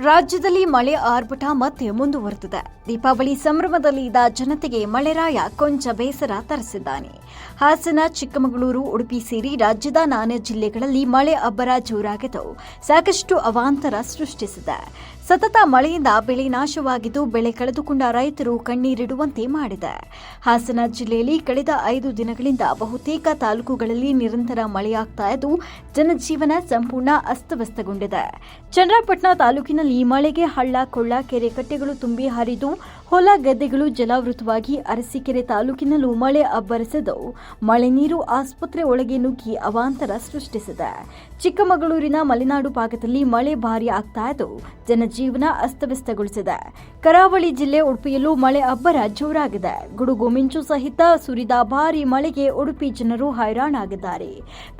ರಾಜ್ಯದಲ್ಲಿ ಮಳೆ ಆರ್ಭಟ ಮತ್ತೆ ಮುಂದುವರೆದಿದೆ. ದೀಪಾವಳಿ ಸಂಭ್ರಮದಲ್ಲಿ ಇದ್ದ ಜನತೆಗೆ ಮಳೆರಾಯ ಕೊಂಚ ಬೇಸರ ತರಿಸಿದ್ದಾನೆ. ಹಾಸನ, ಚಿಕ್ಕಮಗಳೂರು, ಉಡುಪಿ ಸೇರಿ ರಾಜ್ಯದ ನಾನಾ ಜಿಲ್ಲೆಗಳಲ್ಲಿ ಮಳೆ ಅಬ್ಬರ ಜೋರಾಗಿದ್ದು ಸಾಕಷ್ಟು ಅವಾಂತರ ಸೃಷ್ಟಿಸಿದೆ. ಸತತ ಮಳೆಯಿಂದ ಬೆಳೆ ನಾಶವಾಗಿದ್ದು ಬೆಳೆ ಕಳೆದುಕೊಂಡ ರೈತರು ಕಣ್ಣೀರಿಡುವಂತೆ ಮಾಡಿದೆ. ಹಾಸನ ಜಿಲ್ಲೆಯಲ್ಲಿ ಕಳೆದ ಐದು ದಿನಗಳಿಂದ ಬಹುತೇಕ ತಾಲೂಕುಗಳಲ್ಲಿ ನಿರಂತರ ಮಳೆಯಾಗ್ತಾ ಇದ್ದು ಜನಜೀವನ ಸಂಪೂರ್ಣ ಅಸ್ತವ್ಯಸ್ತಗೊಂಡಿದೆ. ಚಂದ್ರಪಟ್ಟಣ ತಾಲೂಕಿನಲ್ಲಿ ಮಳೆಗೆ ಹಳ್ಳ, ಕೊಳ್ಳ, ಕೆರೆ ಕಟ್ಟೆಗಳು ತುಂಬಿ ಹರಿದು ಹೊಲ ಗದ್ದೆಗಳು ಜಲಾವೃತವಾಗಿ ಅರಸೀಕೆರೆ ತಾಲೂಕಿನಲ್ಲೂ ಮಳೆ ಅಬ್ಬರಿಸಿದ್ದು, ಮಳೆ ನೀರು ಆಸ್ಪತ್ರೆ ಒಳಗೆ ನುಗ್ಗಿ ಅವಾಂತರ ಸೃಷ್ಟಿಸಿದೆ. ಚಿಕ್ಕಮಗಳೂರಿನ ಮಲೆನಾಡು ಭಾಗದಲ್ಲಿ ಮಳೆ ಭಾರಿ ಆಗ್ತಾ ಇದ್ದು, ಜನಜೀವನ ಅಸ್ತವ್ಯಸ್ತಗೊಳಿಸಿದೆ. ಕರಾವಳಿ ಜಿಲ್ಲೆ ಉಡುಪಿಯಲ್ಲೂ ಮಳೆ ಅಬ್ಬರ ಜೋರಾಗಿದೆ. ಗುಡುಗು ಮಿಂಚು ಸಹಿತ ಸುರಿದ ಭಾರಿ ಮಳೆಗೆ ಉಡುಪಿ ಜನರು ಹೈರಾಣಾಗಿದ್ದಾರೆ.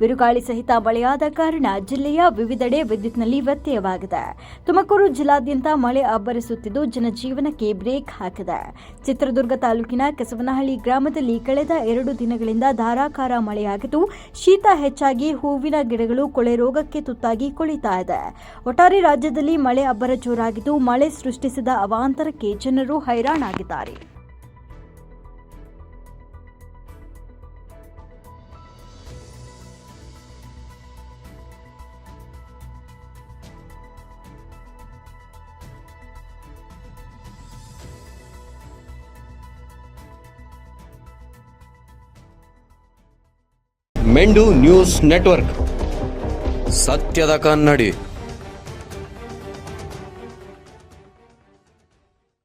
ಬಿರುಗಾಳಿ ಸಹಿತ ಮಳೆಯಾದ ಕಾರಣ ಜಿಲ್ಲೆಯ ವಿವಿಧೆಡೆ ವಿದ್ಯುತ್ನಲ್ಲಿ ವ್ಯತ್ಯಯವಾಗಿದೆ. ತುಮಕೂರು ಜಿಲ್ಲಾದ್ಯಂತ ಮಳೆ ಅಬ್ಬರಿಸುತ್ತಿದ್ದು, ಜನಜೀವನಕ್ಕೆ ಬ್ರೇಕ್ ಹಾಕಿದೆ. ಚಿತ್ರದುರ್ಗ ತಾಲೂಕಿನ ಕೆಸವನಹಳ್ಳಿ ಗ್ರಾಮದಲ್ಲಿ ಕಳೆದ ಎರಡು ದಿನಗಳಿಂದ ಧಾರಾಕಾರ ಮಳೆಯಾಗಿದ್ದು, ಶೀತ ಹೆಚ್ಚಾಗಿ ಹೂವಿನ ಗಿಡಗಳು ಕೊಳೆ ರೋಗಕ್ಕೆ ತುತ್ತಾಗಿ ಕೊಳಿತಾ ಇದೆ. ಒಟ್ಟಾರೆ ರಾಜ್ಯದಲ್ಲಿ ಮಳೆ ಅಬ್ಬರ ಜೋರಾಗಿದ್ದು, ಮಳೆ ಸೃಷ್ಟಿಸಿದ ಅವಾಂತರಕ್ಕೆ ಜನರು ಹೈರಾಣಾಗಿದ್ದಾರೆ. ಮೆಂಡು ನ್ಯೂಸ್ ನೆಟ್ವರ್ಕ್ ಸತ್ಯದ ಕನ್ನಡಿ